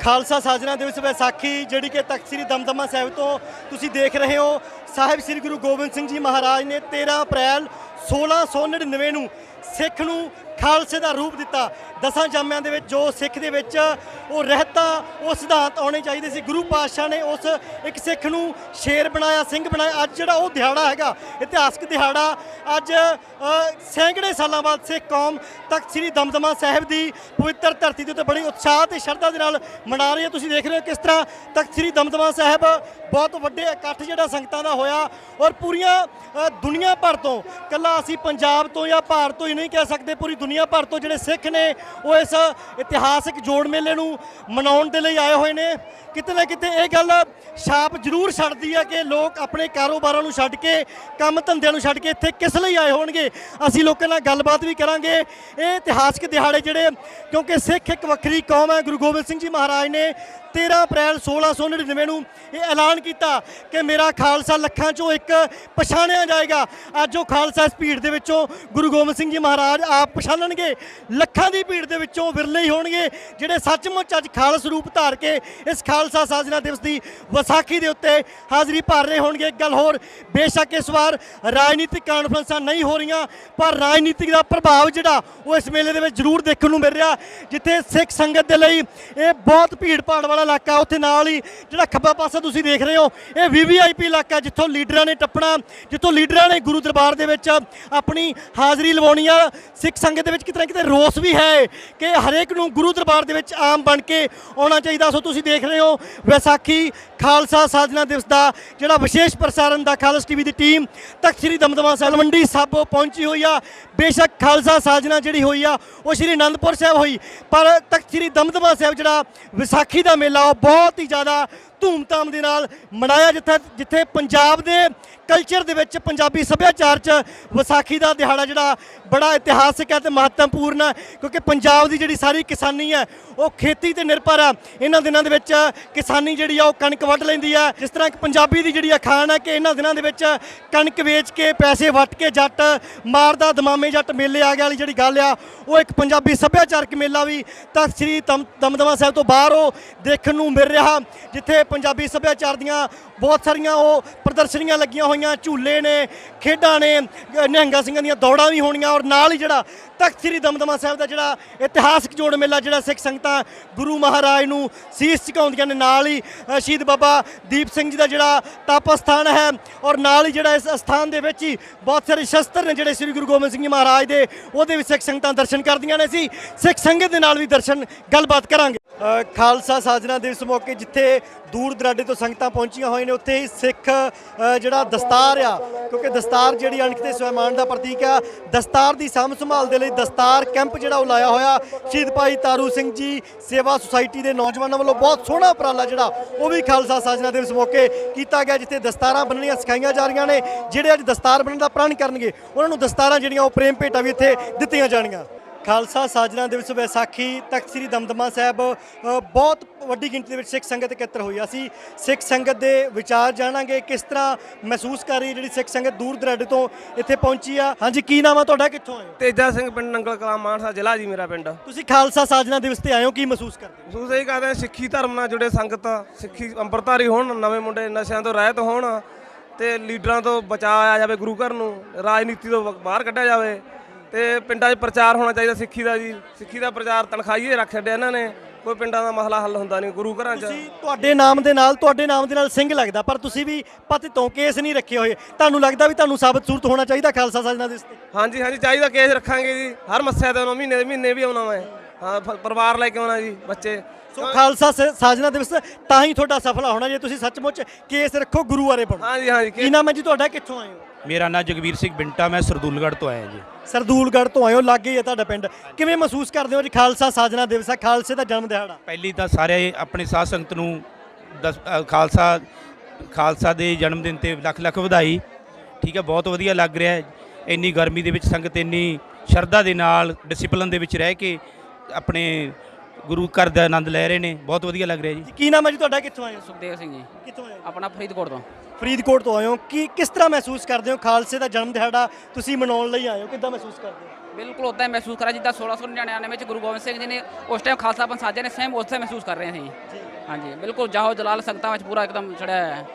ਖਾਲਸਾ ਸਾਜਨਾ ਦਿਵਸ ਵਿਸਾਖੀ, ਜਿਹੜੀ ਕਿ ਤਖਤ ਸ੍ਰੀ ਦਮਦਮਾ ਸਾਹਿਬ ਤੋਂ ਤੁਸੀਂ ਦੇਖ ਰਹੇ ਹੋ, ਸਾਹਿਬ ਸ੍ਰੀ ਗੁਰੂ ਗੋਬਿੰਦ ਸਿੰਘ ਜੀ ਮਹਾਰਾਜ ਨੇ 13 ਅਪ੍ਰੈਲ 1699 ਨੂੰ ਸਿੱਖ ਨੂੰ ਖਾਲਸੇ ਦਾ ਰੂਪ ਦਿੱਤਾ। ਦਸਾਂ ਜਾਮਿਆਂ ਦੇ ਵਿੱਚ ਜੋ ਸਿੱਖ ਦੇ ਵਿੱਚ ਉਹ ਰਹਿਤਾ, ਉਹ ਸਿਧਾਂਤ ਆਉਣੇ ਚਾਹੀਦੇ ਸੀ। ਗੁਰੂ ਪਾਤਸ਼ਾਹ ਨੇ ਉਸ ਇੱਕ ਸਿੱਖ ਨੂੰ ਸ਼ੇਰ ਬਣਾਇਆ, ਸਿੰਘ ਬਣਾਇਆ। ਅੱਜ ਜਿਹੜਾ ਉਹ ਦਿਹਾੜਾ ਹੈਗਾ, ਇਤਿਹਾਸਕ ਦਿਹਾੜਾ, ਅੱਜ ਸੈਂਕੜੇ ਸਾਲਾਂ ਬਾਅਦ ਸਿੱਖ ਕੌਮ ਤਖਤ ਸ੍ਰੀ ਦਮਦਮਾ ਸਾਹਿਬ ਦੀ ਪਵਿੱਤਰ ਧਰਤੀ ਦੇ ਉੱਤੇ ਬੜੀ ਉਤਸ਼ਾਹ ਤੇ ਸ਼ਰਧਾ ਦੇ ਨਾਲ ਮਨਾ ਰਹੀ ਹੈ। ਤੁਸੀਂ ਦੇਖ ਰਹੇ ਹੋ ਕਿਸ ਤਰ੍ਹਾਂ ਤਖਤ ਸ੍ਰੀ ਦਮਦਮਾ ਸਾਹਿਬ ਬਹੁਤ ਵੱਡੇ ਇਕੱਠ ਜਿਹੜਾ ਸੰਗਤਾਂ ਦਾ ਹੋਇਆ ਔਰ ਪੂਰੀਆਂ ਦੁਨੀਆ ਭਰ ਤੋਂ, ਕੱਲਾ ਅਸੀਂ ਪੰਜਾਬ ਤੋਂ ਜਾਂ ਭਾਰਤ ਤੋਂ ਹੀ ਨਹੀਂ ਕਹਿ ਸਕਦੇ, ਪੂਰੀ ਦੁਨੀਆ ਭਰ ਤੋਂ ਜਿਹੜੇ ਸਿੱਖ ਨੇ, ਉਹ ਇਸ ਇਤਿਹਾਸਕ ਜੋੜ ਮੇਲੇ ਨੂੰ ਮਨਾਉਣ ਦੇ ਲਈ ਆਏ ਹੋਏ ਨੇ। ਕਿਤੇ ਨਾ ਕਿਤੇ ਇਹ ਗੱਲ ਛਾਪ ਜ਼ਰੂਰ ਛੱਡਦੀ ਹੈ ਕਿ ਲੋਕ ਆਪਣੇ ਕਾਰੋਬਾਰਾਂ ਨੂੰ ਛੱਡ ਕੇ, ਕੰਮ ਧੰਦਿਆਂ ਨੂੰ ਛੱਡ ਕੇ ਇੱਥੇ ਕਿਸ ਲਈ ਆਏ ਹੋਣਗੇ? ਅਸੀਂ ਲੋਕਾਂ ਨਾਲ ਗੱਲਬਾਤ ਵੀ ਕਰਾਂਗੇ। ਇਹ ਇਤਿਹਾਸਕ ਦਿਹਾੜੇ ਜਿਹੜੇ, ਕਿਉਂਕਿ ਸਿੱਖ ਇੱਕ ਵੱਖਰੀ ਕੌਮ ਹੈ, ਗੁਰੂ ਗੋਬਿੰਦ ਸਿੰਘ ਜੀ ਮਹਾਰਾਜ ਨੇ 13 ਅਪ੍ਰੈਲ 1699 ਨੂੰ ਇਹ ਐਲਾਨ ਕੀਤਾ ਕਿ ਮੇਰਾ ਖਾਲਸਾ ਲੱਖਾਂ ਚੋਂ ਇੱਕ ਪਛਾਣਿਆ ਜਾਏਗਾ। ਅੱਜ ਉਹ ਖਾਲਸਾ ਇਸ ਭੀੜ ਦੇ ਵਿੱਚੋਂ ਗੁਰੂ ਗੋਬਿੰਦ ਸਿੰਘ ਜੀ ਮਹਾਰਾਜ, ਆਪ ਪਛਾਣਨਗੇ ਲੱਖਾਂ ਦੀ ਭੀੜ ਦੇ ਵਿੱਚੋਂ ਵਿਰਲੇ ਹੀ ਹੋਣਗੇ, ਜਿਹੜੇ ਸੱਚਮੁੱਚ ਅੱਜ ਖਾਲਸ ਰੂਪ ਧਾਰ ਕੇ ਇਸ ਖਾਲਸਾ ਸਾਜਨਾ ਦਿਵਸ ਦੀ ਵਿਸਾਖੀ ਦੇ ਉੱਤੇ ਹਾਜ਼ਰੀ ਭਰ ਰਹੇ ਹੋਣਗੇ। ਇੱਕ ਗੱਲ ਹੋਰ, ਬੇਸ਼ੱਕ ਇਸ ਵਾਰ ਰਾਜਨੀਤਿਕ ਕਾਨਫਰੰਸਾਂ ਨਹੀਂ ਹੋ ਰਹੀਆਂ, ਪਰ ਰਾਜਨੀਤਿਕ ਦਾ ਪ੍ਰਭਾਵ ਜਿਹੜਾ, ਉਹ ਇਸ ਮੇਲੇ ਦੇ ਵਿੱਚ ਜ਼ਰੂਰ ਦੇਖਣ ਨੂੰ ਮਿਲ ਰਿਹਾ। ਜਿੱਥੇ ਸਿੱਖ ਸੰਗਤ ਦੇ ਲਈ ਇਹ ਬਹੁਤ ਭੀੜ ਭਾੜ ਵਾਲਾ ਇਲਾਕਾ, ਉੱਥੇ ਨਾਲ ਹੀ ਜਿਹੜਾ ਖੱਬਾ ਪਾਸਾ ਤੁਸੀਂ ਦੇਖ ਰਹੇ ਹੋ, ਇਹ ਵੀਵੀਆਈਪੀ ਇਲਾਕਾ, ਜਿੱਥੋਂ ਲੀਡਰਾਂ ਨੇ ਟੱਪਣਾ, ਜਿੱਥੋਂ ਲੀਡਰਾਂ ਨੇ ਗੁਰੂ ਦਰਬਾਰ ਦੇ ਵਿੱਚ ਆਪਣੀ ਹਾਜ਼ਰੀ ਲਵਾਉਣੀ ਆ ਸਿੱਖ ਸੰਗਤ ਦੇ ਵਿੱਚ ਕਿਤੇ ਨਾ ਕਿਤੇ ਰੋਸ ਵੀ ਹੈ ਕਿ ਹਰੇਕ ਨੂੰ ਗੁਰੂ ਦਰਬਾਰ ਦੇ ਵਿੱਚ ਆਮ ਬਣ ਕੇ ਆਉਣਾ ਚਾਹੀਦਾ। ਸੋ ਤੁਸੀਂ ਦੇਖ ਰਹੇ ਹੋ ਵਿਸਾਖੀ ਖਾਲਸਾ ਸਾਜਨਾ ਦਿਵਸ ਦਾ ਜਿਹੜਾ ਵਿਸ਼ੇਸ਼ ਪ੍ਰਸਾਰਣ ਦਾ ਖਾਲਸ ਟੀਵੀ ਦੀ ਟੀਮ ਤਖਤ ਸ੍ਰੀ ਦਮਦਮਾ ਸਾਹਿਬ ਮੰਡੀ ਸਾਬੋ ਪਹੁੰਚੀ ਹੋਈ ਆ। ਬੇਸ਼ੱਕ ਖਾਲਸਾ ਸਾਜਨਾ ਜਿਹੜੀ ਹੋਈ ਆ, ਉਹ ਸ੍ਰੀ ਅਨੰਦਪੁਰ ਸਾਹਿਬ ਹੋਈ। ਪਰ ਤਖਤ ਸ੍ਰੀ ਦਮਦਮਾ ਸਾਹਿਬ ਜਿਹੜਾ ਵਿਸਾਖੀ ਦਾ ਮੇਲਾ, ਉਹ ਬਹੁਤ ਹੀ ਜ਼ਿਆਦਾ ਧੂਮਧਾਮ ਦੇ ਨਾਲ ਮਨਾਇਆ ਜਿੱਥੇ ਜਿੱਥੇ ਪੰਜਾਬ ਦੇ ਕਲਚਰ ਦੇ ਵਿੱਚ ਪੰਜਾਬੀ ਸੱਭਿਆਚਾਰ 'ਚ ਵਿਸਾਖੀ ਦਾ ਦਿਹਾੜਾ ਜਿਹੜਾ ਬੜਾ ਇਤਿਹਾਸਿਕ ਹੈ ਤੇ ਮਹੱਤਵਪੂਰਨ ਹੈ, ਕਿਉਂਕਿ ਪੰਜਾਬ ਦੀ ਜਿਹੜੀ ਸਾਰੀ ਕਿਸਾਨੀ ਹੈ, ਉਹ ਖੇਤੀ ਤੇ ਨਿਰਭਰ ਆ ਇਹਨਾਂ ਦਿਨਾਂ ਦੇ ਵਿੱਚ ਕਿਸਾਨੀ ਜਿਹੜੀ ਆ, ਉਹ ਕਣਕ ਵੱਢ ਲੈਂਦੀ ਆ ਜਿਸ ਤਰ੍ਹਾਂ ਇੱਕ ਪੰਜਾਬੀ ਦੀ ਜਿਹੜੀ ਅਖਾਣ ਹੈ ਕਿ ਇਹਨਾਂ ਦਿਨਾਂ ਦੇ ਵਿੱਚ ਕਣਕ ਵੇਚ ਕੇ ਪੈਸੇ ਵੱਟ ਕੇ ਜੱਟ ਮਾਰਦਾ, ਦਮਾਮੇ ਜੱਟ ਮੇਲੇ ਆ ਗਿਆ ਵਾਲੀ ਜਿਹੜੀ ਗੱਲ ਆ, ਉਹ ਇੱਕ ਪੰਜਾਬੀ ਸੱਭਿਆਚਾਰਕ ਮੇਲਾ ਵੀ ਤਖਤ ਸ੍ਰੀ ਦਮ- ਦਮਦਮਾ ਸਾਹਿਬ ਤੋਂ ਬਾਹਰ ਉਹ ਦੇਖਣ ਨੂੰ ਮਿਲ ਰਿਹਾ, ਜਿੱਥੇ ਪੰਜਾਬੀ ਸੱਭਿਆਚਾਰ ਦੀਆਂ ਬਹੁਤ ਸਾਰੀਆਂ ਉਹ ਪ੍ਰਦਰਸ਼ਨੀਆਂ ਲੱਗੀਆਂ ਹੋਈਆਂ ਝੂਲੇ ਨੇ ਖੇਡਾਂ ਨੇ ਅ, ਨਿਹੰਗਾਂ ਸਿੰਘਾਂ ਦੀਆਂ ਦੌੜਾਂ ਵੀ ਹੋਣੀਆਂ ਔਰ ਨਾਲ ਹੀ ਜਿਹੜਾ ਤਖਤ ਸ੍ਰੀ ਦਮਦਮਾ ਸਾਹਿਬ ਦਾ ਜਿਹੜਾ ਇਤਿਹਾਸਕ ਜੋੜ ਮੇਲਾ ਜਿਹੜਾ ਸਿੱਖ ਸੰਗਤਾਂ ਗੁਰੂ ਮਹਾਰਾਜ ਨੂੰ ਸੀਸ ਝੁਕਾਉਂਦੀਆਂ ਨੇ ਨਾਲ ਹੀ ਸ਼ਹੀਦ ਬਾਬਾ ਦੀਪ ਸਿੰਘ ਜੀ ਦਾ ਜਿਹੜਾ ਤਪ ਸਥਾਨ ਹੈ ਔਰ ਨਾਲ ਹੀ ਜਿਹੜਾ ਇਸ ਅਸਥਾਨ ਦੇ ਵਿੱਚ ਹੀ ਬਹੁਤ ਸਾਰੇ ਸ਼ਸਤਰ ਨੇ ਜਿਹੜੇ ਸ੍ਰੀ ਗੁਰੂ ਗੋਬਿੰਦ ਸਿੰਘ ਜੀ ਮਹਾਰਾਜ ਦੇ ਉਹਦੇ ਵਿੱਚ ਸਿੱਖ ਸੰਗਤਾਂ ਦਰਸ਼ਨ ਕਰਦੀਆਂ ਨੇ ਸੀ ਸਿੱਖ ਸੰਗਤ ਦੇ ਨਾਲ ਵੀ ਦਰਸ਼ਨ ਗੱਲਬਾਤ ਕਰਾਂਗੇ। ਖਾਲਸਾ ਸਾਜਨਾ ਦਿਵਸ ਮੌਕੇ ਜਿੱਥੇ ਦੂਰ ਦਰਾਡੇ ਤੋਂ ਸੰਗਤਾਂ ਪਹੁੰਚੀਆਂ ਹੋਈਆਂ ਨੇ, ਉੱਥੇ ਹੀ ਸਿੱਖ ਜਿਹੜਾ ਦਸਤਾਰ ਆ, ਕਿਉਂਕਿ ਦਸਤਾਰ ਜਿਹੜੀ ਅਣਖ ਤੇ ਸਵੈਮਾਨ ਦਾ ਪ੍ਰਤੀਕ ਆ, ਦਸਤਾਰ ਦੀ ਸਾਂਭ ਸੰਭਾਲ ਦੇ ਲਈ ਦਸਤਾਰ ਕੈਂਪ ਜਿਹੜਾ ਉਹ ਲਾਇਆ ਹੋਇਆ। ਸ਼ਹੀਦ ਭਾਈ ਤਾਰੂ ਸਿੰਘ ਜੀ, ਸੇਵਾ ਸੁਸਾਇਟੀ ਦੇ ਨੌਜਵਾਨਾਂ ਵੱਲੋਂ ਬਹੁਤ ਸੋਹਣਾ ਉਪਰਾਲਾ ਜਿਹੜਾ, ਉਹ ਵੀ ਖਾਲਸਾ ਸਾਜਨਾ ਦਿਵਸ ਮੌਕੇ ਕੀਤਾ ਗਿਆ, ਜਿੱਥੇ ਦਸਤਾਰਾਂ ਬੰਨਣੀਆਂ ਸਿਖਾਈਆਂ ਜਾ ਰਹੀਆਂ ਨੇ, ਜਿਹੜੇ ਅੱਜ ਦਸਤਾਰ ਬੰਨਣ ਦਾ ਪ੍ਰਣ ਕਰਨਗੇ, ਉਹਨਾਂ ਨੂੰ ਦਸਤਾਰਾਂ ਜਿਹੜੀਆਂ ਉਹ ਪ੍ਰੇਮ ਭੇਟਾ ਵੀ ਇੱਥੇ ਦਿੱਤੀਆਂ ਜਾਣਗੀਆਂ। ਖਾਲਸਾ ਸਾਜਨਾ ਦਿਵਸ ਵਿਸਾਖੀ ਤਖਤ ਸ੍ਰੀ ਦਮਦਮਾ ਸਾਹਿਬ ਬਹੁਤ ਵੱਡੀ ਗਿਣਤੀ ਦੇ ਵਿੱਚ ਸਿੱਖ ਸੰਗਤ ਇਕੱਤਰ ਹੋਈ। ਅਸੀਂ ਸਿੱਖ ਸੰਗਤ ਦੇ ਵਿਚਾਰ ਜਾਣਾਂਗੇ ਕਿਸ ਤਰ੍ਹਾਂ ਮਹਿਸੂਸ ਕਰ ਰਹੀ ਜਿਹੜੀ ਸਿੱਖ ਸੰਗਤ ਦੂਰ ਦਰਾਡੇ ਤੋਂ ਇੱਥੇ ਪਹੁੰਚੀ ਆ। ਹਾਂਜੀ ਕੀ ਨਾਮ ਆ ਤੁਹਾਡਾ? ਕਿੱਥੋਂ ਆਏ ਹੋ? ਤੇਜਾ ਸਿੰਘ ਪਿੰਡ ਨੰਗਲ ਕਲਾਂ ਮਾਨਸਾ ਜ਼ਿਲ੍ਹਾ ਜੀ ਮੇਰਾ ਪਿੰਡ। ਤੁਸੀਂ ਖਾਲਸਾ ਸਾਜਨਾ ਦਿਵਸ ਤੇ ਆਏ ਹੋ ਕੀ ਮਹਿਸੂਸ ਕਰਦੇ ਹੋ? ਮਹਿਸੂਸ ਇਹ ਕਰਦੇ ਹਾਂ ਸਿੱਖੀ ਧਰਮ ਨਾਲ ਜੁੜੇ ਸੰਗਤ ਸਿੱਖੀ ਅੰਮ੍ਰਿਤਧਾਰੀ ਹੋਣ ਨਵੇਂ ਮੁੰਡੇ ਨਸ਼ਿਆਂ ਤੋਂ ਰਹਿਤ ਹੋਣ ਤੇ ਲੀਡਰਾਂ ਤੋਂ ਬਚਾਇਆ ਜਾਵੇ ਗੁਰੂ ਘਰ ਨੂੰ ਰਾਜਨੀਤੀ ਤੋਂ ਬਾਹਰ ਕੱਢਿਆ ਜਾਵੇ। ਤੇ ਪਿੰਡਾਂ 'ਚ ਪ੍ਰਚਾਰ ਹੋਣਾ ਚਾਹੀਦਾ ਸਿੱਖੀ ਦਾ ਜੀ। ਸਿੱਖੀ ਦਾ ਪ੍ਰਚਾਰ ਤਨਖਾਹੀਏ ਰੱਖ ਛੱਡਿਆ ਇਹਨਾਂ ਨੇ। ਕੋਈ ਪਿੰਡਾਂ ਦਾ ਮਸਲਾ ਹੱਲ ਹੁੰਦਾ ਨਹੀਂ ਗੁਰੂ ਘਰਾਂ 'ਚ। ਤੁਸੀਂ ਤੁਹਾਡੇ ਨਾਮ ਦੇ ਨਾਲ ਤੁਹਾਡੇ ਨਾਮ ਦੇ ਨਾਲ ਸਿੰਘ ਲੱਗਦਾ ਪਰ ਤੁਸੀਂ ਵੀ ਪਤ ਤੋਂ ਕੇਸ ਨਹੀਂ ਰੱਖੇ ਹੋਏ। ਤੁਹਾਨੂੰ ਲੱਗਦਾ ਵੀ ਤੁਹਾਨੂੰ ਸਾਬਤ ਸੂਰਤ ਹੋਣਾ ਚਾਹੀਦਾ ਖਾਲਸਾ ਦਿਵਸ ਤੇ? ਹਾਂਜੀ ਹਾਂਜੀ ਚਾਹੀਦਾ ਕੇਸ ਰੱਖਾਂਗੇ ਜੀ। ਹਰ ਮੱਸਿਆ ਤੇ ਆਉਣਾ ਮਹੀਨੇ ਦੇ ਮਹੀਨੇ ਵੀ ਆਉਣਾ ਮੈਂ। ਹਾਂ ਪਰਿਵਾਰ ਲੈ ਕੇ ਆਉਣਾ ਜੀ ਬੱਚੇ। ਸੋ ਖਾਲਸਾ ਸ- ਸਾਜਨਾ ਦਿਵਸ ਤਾਂ ਹੀ ਤੁਹਾਡਾ ਸਫਲਾ ਹੋਣਾ ਜੇ ਤੁਸੀਂ ਸੱਚਮੁੱਚ ਕੇਸ ਰੱਖੋ ਗੁਰੂ ਬਾਰੇ ਪੜੋ ਹਾਂਜੀ ਹਾਂਜੀ ਕੀ ਨਾਮ ਹੈ ਜੀ ਤੁਹਾਡਾ ਕਿੱਥੋਂ ਆਏ ਹੋ? ਮੇਰਾ ਨਾਮ ਜਗਵੀਰ ਸਿੰਘ ਬਿੰਟਾ ਮੈਂ ਸਰਦੂਲਗੜ੍ਹ ਤੋਂ ਆਇਆ ਜੀ। ਸਰਦੂਲਗੜ੍ਹ ਤੋਂ ਆਏ ਹੋ ਲਾਗੇ ਹੀ ਹੈ ਤੁਹਾਡਾ ਪਿੰਡ। ਕਿਵੇਂ ਮਹਿਸੂਸ ਕਰਦੇ ਹੋ ਜੀ ਖਾਲਸਾ ਸਾਜਨਾ ਦਿਵਸ ਹੈ ਖਾਲਸੇ ਦਾ ਜਨਮ ਦਿਹਾੜਾ? ਪਹਿਲੀ ਤਾਂ ਸਾਰੇ ਆਪਣੇ ਸਾਧ ਸੰਗਤ ਨੂੰ ਦਸ- ਅ, ਖਾਲਸਾ ਖਾਲਸਾ ਦੇ ਜਨਮ ਦਿਨ ਤੇ ਲੱਖ ਲੱਖ ਵਧਾਈ। ਠੀਕ ਹੈ ਬਹੁਤ ਵਧੀਆ ਲੱਗ ਰਿਹਾ ਹੈ। ਇੰਨੀ ਗਰਮੀ ਦੇ ਵਿੱਚ ਸੰਗਤ ਇੰਨੀ ਸ਼ਰਧਾ ਦੇ ਨਾਲ ਡਿਸਪਲਿਨ ਦੇ ਵਿੱਚ ਰਹਿ ਕੇ ਆਪਣੇ ਗੁਰੂ ਘਰ ਦਾ ਆਨੰਦ ਲੈ ਰਹੇ ਨੇ। ਬਹੁਤ ਵਧੀਆ ਲੱਗ ਰਿਹਾ ਜੀ। ਕੀ ਨਾਮ ਹੈ ਜੀ ਤੁਹਾਡਾ? ਕਿੱਥੋਂ ਆਏ ਹੋ? ਸੁਖਦੇਵ ਸਿੰਘ ਜੀ। ਕਿੱਥੋਂ ਆਏ ਹੋ? ਆਪਣਾ ਫਰੀਦਕੋਟ ਤੋਂ। ਫਰੀਦਕੋਟ ਤੋਂ ਆਏ ਹੋ। ਕੀ ਕਿਸ ਤਰ੍ਹਾਂ ਮਹਿਸੂਸ ਕਰਦੇ ਹੋ? ਖਾਲਸੇ ਦਾ ਜਨਮ ਦਿਹਾੜਾ ਤੁਸੀਂ ਮਨਾਉਣ ਲਈ ਆਏ ਹੋ। ਕਿੱਦਾਂ ਮਹਿਸੂਸ ਕਰਦੇ ਹੋ? ਬਿਲਕੁਲ ਉਦਾਂ ਹੀ ਮਹਿਸੂਸ ਕਰਾਂ ਜਿੱਦਾਂ 1699 ਵਿੱਚ ਗੁਰੂ ਗੋਬਿੰਦ ਸਿੰਘ ਜੀ ਨੇ ਉਸ ਟਾਈਮ ਖਾਲਸਾ ਪੰਥ ਸਾਜੇ ਨੇ ਸੇਮ ਉਸੇ ਮਹਿਸੂਸ ਕਰ ਰਹੇ ਸੀ ਹਾਂਜੀ ਬਿਲਕੁਲ ਜਾਹੋ ਜਲਾਲ ਸੰਗਤਾਂ ਵਿੱਚ ਪੂਰਾ ਇੱਕਦਮ ਚੜਿਆ ਹੈ।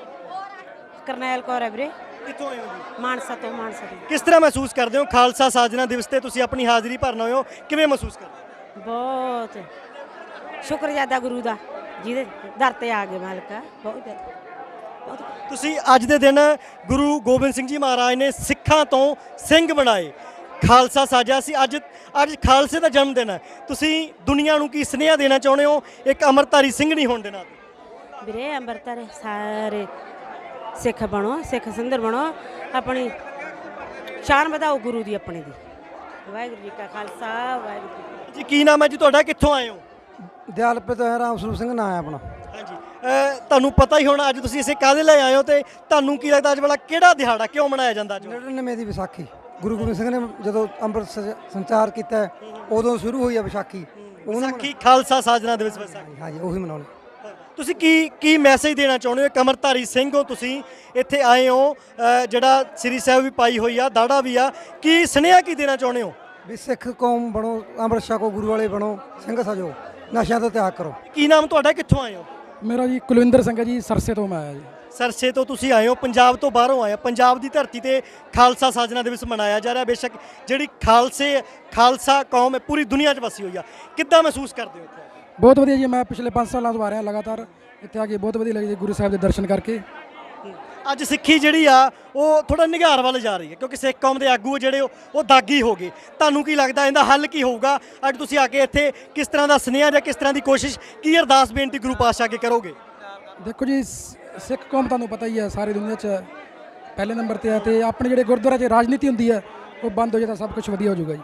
ਕਰਨੈਲ ਕੌਰ ਹੈ ਵੀਰੇ। ਕਿੱਥੋਂ ਆਏ ਹੋ ਜੀ? ਮਾਨਸਾ ਤੋਂ ਮਾਨਸਾ ਤੋਂ। ਕਿਸ ਤਰ੍ਹਾਂ ਮਹਿਸੂਸ ਕਰਦੇ ਹੋ? ਖਾਲਸਾ ਸਾਜਨਾ ਦਿਵਸ ਤੇ ਤੁਸੀਂ ਆਪਣੀ ਹਾਜ਼ਰੀ ਭਰਨ ਆਏ ਹੋ। ਕਿਵੇਂ ਮਹਿਸੂਸ ਕਰਦੇ ਹੋ? ਬਹੁਤ। ਸ਼ੁਕਰਜਾਦਾ ਗੁਰੂ ਦਾ ਜਿਹਦੇ ਦਰ ਤੇ ਆ ਗਏ ਮਾਲਕਾ। ਬਹੁਤ ਜ਼ਿਆਦਾ ਬਹੁਤ ਤੁਸੀਂ ਅੱਜ ਦੇ ਦਿਨ ਗੁਰੂ ਗੋਬਿੰਦ ਸਿੰਘ ਜੀ ਮਹਾਰਾਜ ਨੇ ਸਿੱਖਾਂ ਤੋਂ ਸਿੰਘ ਬਣਾਏ। ਖਾਲਸਾ ਸਾਜਿਆ ਸੀ। ਅੱਜ ਅੱਜ ਖਾਲਸੇ ਦਾ ਜਨਮ ਦਿਨ ਹੈ। ਤੁਸੀਂ ਦੁਨੀਆ ਨੂੰ ਕੀ ਸੁਨੇਹਾ ਦੇਣਾ ਚਾਹੁੰਦੇ ਹੋ? ਇੱਕ ਅਮਰਤਾਰੀ ਸਿੰਘ ਨਹੀਂ ਹੋਣ ਦੇ ਨਾਤੇ ਵੀਰੇ ਅੰਮ੍ਰਿਤਸਰ ਸਾਰੇ ਸਿੱਖ ਬਣੋ ਸਿੱਖ ਸੁੰਦਰ ਬਣੋ। ਆਪਣੀ ਸ਼ਾਨ ਵਧਾਓ ਗੁਰੂ ਦੀ ਆਪਣੇ ਦੀ। ਵਾਹਿਗੁਰੂ ਜੀ ਕਾ ਖਾਲਸਾ ਵਾਹਿਗੁਰੂ ਜੀ ਕੀ ਨਾਮ ਹੈ ਜੀ ਤੁਹਾਡਾ? ਕਿੱਥੋਂ ਆਏ ਹੋ? ਦਿਆਲਪੇ ਤੋਂ ਹੈ ਰਾਮ ਸਰੂਪ ਸਿੰਘ ਨਾਂ ਹੈ ਆਪਣਾ। ਹਾਂਜੀ। ਅਹ ਤੁਹਾਨੂੰ ਪਤਾ ਹੀ ਹੋਣਾ ਅੱਜ ਤੁਸੀਂ ਇਸੇ ਕਾਹਦੇ ਲਈ ਆਏ ਹੋ ਤੇ ਤੁਹਾਨੂੰ ਕੀ ਲੱਗਦਾ ਅੱਜ ਵਾਲਾ ਕਿਹੜਾ ਦਿਹਾੜਾ ਕਿਉਂ ਮਨਾਇਆ ਜਾਂਦਾ ਅੱਜ 99 ਦੀ ਵਿਸਾਖੀ। ਗੁਰੂ ਗੋਬਿੰਦ ਸਿੰਘ ਨੇ ਜਦੋਂ ਅੰਮ੍ਰਿਤ ਸ- ਸੰਚਾਰ ਕੀਤਾ ਹੈ, ਉਦੋਂ ਸ਼ੁਰੂ ਹੋਈ ਹੈ ਵਿਸਾਖੀ। ਉਹਨੂੰ ਵਿਸਾਖੀ ਖਾਲਸਾ ਸਾਜਨਾ ਦਿਵਸ ਵਿਸਾਖੀ। ਹਾਂਜੀ ਉਹੀ ਮਨਾਉਣੀ। ਤੁਸੀਂ ਕੀ ਕੀ ਮੈਸੇਜ ਦੇਣਾ ਚਾਹੁੰਦੇ ਹੋ? ਇੱਕ ਅਮਰਧਾਰੀ ਸਿੰਘ ਹੋ ਤੁਸੀਂ ਇੱਥੇ ਆਏ ਹੋ। ਅਹ ਜਿਹੜਾ ਸ੍ਰੀ ਸਾਹਿਬ ਵੀ ਪਾਈ ਹੋਈ ਆ ਦਾੜਾ ਵੀ ਆ। ਕੀ ਸੁਨੇਹਾ ਕੀ ਦੇਣਾ ਚਾਹੁੰਦੇ ਹੋ? ਵੀ ਸਿੱਖ ਕੌਮ ਬਣੋ ਅੰਮ੍ਰਿਤ ਛਕੋ ਗੁਰੂ ਵਾਲੇ ਬਣੋ ਸਿੰਘ ਸਜੋ ਨਸ਼ਿਆਂ ਤੋਂ ਤਿਆਗ ਕਰੋ। ਕੀ ਨਾਮ ਤੁਹਾਡਾ? ਕਿੱਥੋਂ ਆਏ ਹੋ? ਮੇਰਾ ਜੀ ਕੁਲਵਿੰਦਰ ਸਿੰਘ ਹੈ ਜੀ ਸਰਸੇ ਤੋਂ ਮੈਂ ਆਇਆ ਜੀ। ਸਰਸੇ ਤੋਂ ਤੁਸੀਂ ਆਏ ਹੋ ਪੰਜਾਬ ਤੋਂ ਬਾਹਰੋਂ ਆਏ ਹੋ। ਪੰਜਾਬ ਦੀ ਧਰਤੀ ਤੇ ਖਾਲਸਾ ਸਾਜਨਾ ਦਿਵਸ ਮਨਾਇਆ ਜਾ ਰਿਹਾ। ਬੇਸ਼ੱਕ ਜਿਹੜੀ ਖਾਲਸੇ ਖਾਲਸਾ ਕੌਮ ਹੈ ਪੂਰੀ ਦੁਨੀਆ 'ਚ ਵਸੀ ਹੋਈ ਆ। ਕਿੱਦਾਂ ਮਹਿਸੂਸ ਕਰਦੇ ਹੋ ਇੱਥੇ ਬਹੁਤ ਵਧੀਆ ਜੀ ਮੈਂ ਪਿਛਲੇ 5 ਸਾਲਾਂ ਤੋਂ ਆ ਰਿਹਾ ਲਗਾਤਾਰ। ਇੱਥੇ ਆ ਕੇ ਬਹੁਤ ਵਧੀਆ ਲੱਗੀ ਜੀ ਗੁਰੂ ਸਾਹਿਬ ਦੇ ਦਰਸ਼ਨ ਕਰਕੇ। ਅੱਜ ਸਿੱਖੀ ਜਿਹੜੀ ਆ, ਉਹ ਥੋੜਾ ਨਿਗਾਰ ਵੱਲ ਜਾ ਰਹੀ ਹੈ, ਕਿਉਂਕਿ ਸਿੱਖ ਕੌਮ ਦੇ ਆਗੂ ਜਿਹੜੇ ਉਹ ਦਾਗੀ ਹੋ ਗਏ। ਤੁਹਾਨੂੰ ਕੀ ਲੱਗਦਾ, ਇਹਦਾ ਹੱਲ ਕੀ ਹੋਊਗਾ? ਅੱਜ ਤੁਸੀਂ ਆ ਕੇ ਇੱਥੇ ਕਿਸ ਤਰ੍ਹਾਂ ਦਾ ਸੁਨੇਹਾ ਜਾਂ ਕਿਸ ਤਰ੍ਹਾਂ ਦੀ ਕੋਸ਼ਿਸ਼, ਕੀ ਅਰਦਾਸ ਬੇਨਤੀ ਗੁਰੂ ਪਾਤਸ਼ਾਹ ਅੱਗੇ ਕਰੋਗੇ? ਦੇਖੋ ਜੀ ਸਿੱਖ ਕੌਮ ਤੁਹਾਨੂੰ ਪਤਾ ਹੀ ਹੈ, ਸਾਰੀ ਦੁਨੀਆ 'ਚ ਪਹਿਲੇ ਨੰਬਰ ਤੇ ਹੈ ਤੇ ਆਪਣੇ ਜਿਹੜੇ ਗੁਰਦੁਆਰਾ 'ਚ ਰਾਜਨੀਤੀ ਹੁੰਦੀ ਹੈ, ਉਹ ਬੰਦ ਹੋ ਜਾਏ ਤਾਂ ਸਭ ਕੁਝ ਵਧੀਆ ਹੋ ਜਾਊਗਾ ਜੀ।